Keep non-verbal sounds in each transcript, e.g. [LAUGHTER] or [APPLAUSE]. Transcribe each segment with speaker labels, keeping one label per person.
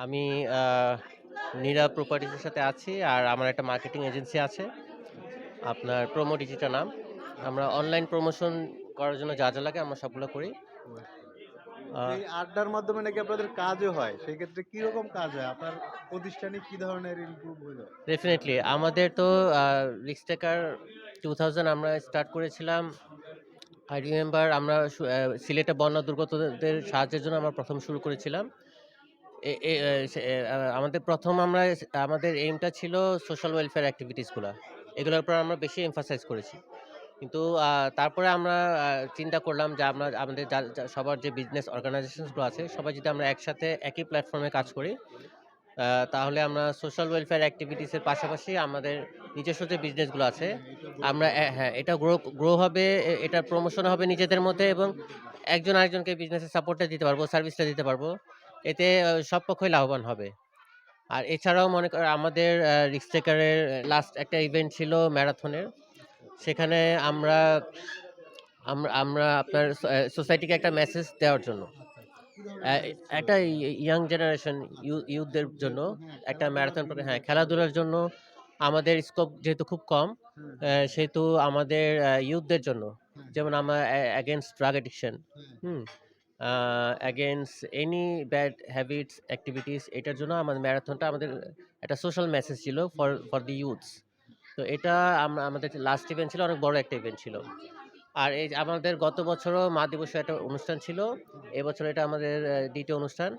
Speaker 1: আমি নীরা প্রপার্টিজের সাথে আছি আর আমার একটা মার্কেটিং এজেন্সি আছে। আপনার প্রোমো ডিজিটাল নাম। আমরা অনলাইন প্রমোশন করার জন্য যা যা লাগে আমরা সবগুলো করি।
Speaker 2: এই আড্ডার মাধ্যমে নাকি আপনাদের কাজও হয়? সেই ক্ষেত্রে কি রকম কাজ হয়? আপনার প্রতিষ্ঠানে কি ধরনের ইমপ্রুভ হলো?
Speaker 1: ডেফিনেটলি আমাদের তো রিক্স টেকার টু থাউজেন্ড আমরা স্টার্ট করেছিলাম। আই রিমেম্বার আমরা সিলেটে বন্যা দুর্গতদের সাহায্যের জন্য আমরা প্রথম শুরু করেছিলাম। আমাদের প্রথম আমরা আমাদের এইমটা ছিল সোশ্যাল ওয়েলফেয়ার অ্যাক্টিভিটিসগুলো এগুলোর উপর আমরা বেশি এমফাসাইজ করেছি। কিন্তু তারপরে আমরা চিন্তা করলাম যে আমরা, আমাদের সবার যে বিজনেস অর্গানাইজেশনসগুলো আছে, সবাই যদি আমরা একসাথে একই প্ল্যাটফর্মে কাজ করি তাহলে আমরা সোশ্যাল ওয়েলফেয়ার অ্যাক্টিভিটিসের পাশাপাশি আমাদের নিজস্ব যে বিজনেসগুলো আছে, আমরা হ্যাঁ এটা গ্রো গ্রো হবে এটা প্রমোশন হবে নিজেদের মধ্যে এবং একজন আরেকজনকে বিজনেসের সাপোর্টটা দিতে পারব সার্ভিসটা দিতে পারব। এতে সব পক্ষই লাভবান হবে। আর এছাড়াও মনে কর, আমাদের রিক্স টেকারের লাস্ট একটা ইভেন্ট ছিল ম্যারাথনের সেখানে আমরা আমরা আপনার সোসাইটিকে একটা মেসেজ দেওয়ার জন্য একটা ইয়াং জেনারেশন ইউথদের জন্য একটা ম্যারাথন হ্যাঁ খেলাধুলার জন্য আমাদের স্কোপ যেহেতু খুব কম সেহেতু আমাদের ইউথদের জন্য, যেমন আমরা against drug addiction hmm against any bad habits activities এটার জন্য আমাদের ম্যারাথনটা আমাদের একটা সোশ্যাল মেসেজ ছিল ফর ফর দি ইউথস তো এটা আমরা আমাদের লাস্ট ইভেন্ট ছিল, অনেক বড় একটা ইভেন্ট ছিল। আর এই আমাদের গত বছরও মা দিবসে একটা অনুষ্ঠান ছিল। এবছর এটা আমাদের দ্বিতীয় অনুষ্ঠান।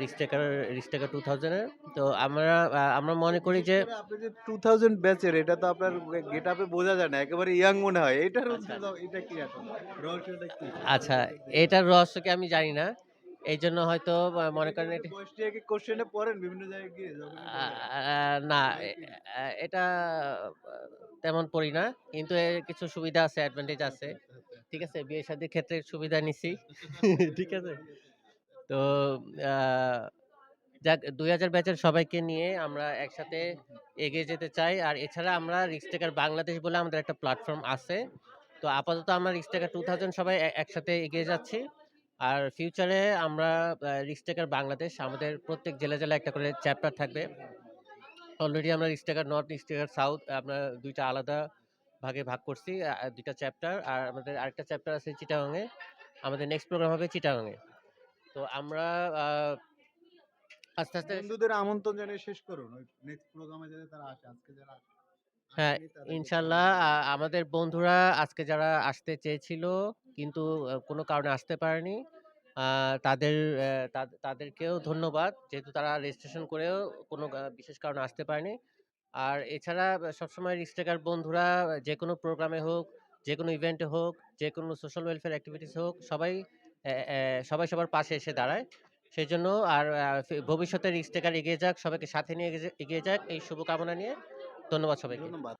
Speaker 1: রিক্সটেকার রিক্সটেকার টু থাউজেন্ডের তো আমরা আমরা মনে করি যে
Speaker 2: আপনি যে টু থাউজেন্ড ব্যাচের এটা তো আপনার গেট আপে বোঝা যায় না একেবারে ইয়াং মনে হয়। এটার
Speaker 1: আচ্ছা।
Speaker 2: এটা কি রহস্যটা কি?
Speaker 1: আচ্ছা এটার রহস্যকে আমি জানি না। এই জন্য হয়তো মনে করেন
Speaker 2: কি কোশ্চেনে পড়েন বিভিন্ন জায়গায় গিয়ে?
Speaker 1: না এটা তেমন পড়ি না। কিন্তু এর কিছু সুবিধা আছে অ্যাডভান্টেজ আছে। ঠিক আছে বিয়ে শাদীর ক্ষেত্রে সুবিধা নিছি। [LAUGHS] ঠিক আছে? তো যাক, দুই হাজার ব্যাচের সবাইকে নিয়ে আমরা একসাথে এগিয়ে যেতে চাই। আর এছাড়া আমরা রিক্স টেকার বাংলাদেশ বলে আমাদের একটা প্ল্যাটফর্ম আছে। তো আপাতত আমরা রিক্স টেকার টু থাউজেন্ড সবাই একসাথে এগিয়ে যাচ্ছি। আর ফিউচারে আমরা রিক্স টেকার বাংলাদেশ আমাদের প্রত্যেক জেলা জেলা একটা করে চ্যাপ্টার থাকবে। অলরেডি আমরা রিক্স টেকার নর্থ রিক্স টেকার সাউথ আমরা দুইটা আলাদা ভাগে ভাগ করছি দুইটা চ্যাপ্টার আর আমাদের আরেকটা চ্যাপ্টার আছে চিটাগাংয়ে আমাদের নেক্সট প্রোগ্রাম হবে চিটাগাংয়ে তো আমরা আস্তে আস্তে
Speaker 2: বন্ধুদের আমন্ত্রণ জানিয়ে শেষ করুন। নেক্সট প্রোগ্রামে যাতে তারা আসে আজকে যারা
Speaker 1: হ্যাঁ ইনশাল্লাহ আমাদের বন্ধুরা আজকে যারা আসতে চেয়েছিল কিন্তু কোনো কারণে আসতে পারেনি তাদের তাদেরকেও ধন্যবাদ। যেহেতু তারা রেজিস্ট্রেশন করেও কোনো বিশেষ কারণে আসতে পারেনি। আর এছাড়া সবসময় রিস্টেকার বন্ধুরা যে কোনো প্রোগ্রামে হোক যে কোনো ইভেন্টে হোক যে কোনো সোশ্যাল ওয়েলফেয়ার অ্যাক্টিভিটিস হোক সবাই সবাই সবার পাশে এসে দাঁড়ায়। সেই জন্য আর ভবিষ্যতের ফে- এগিয়ে যাক, সবাইকে সাথে নিয়ে এগিয়ে যাক। এই শুভকামনা নিয়ে ধন্যবাদ সবাইকে।
Speaker 2: ধন্যবাদ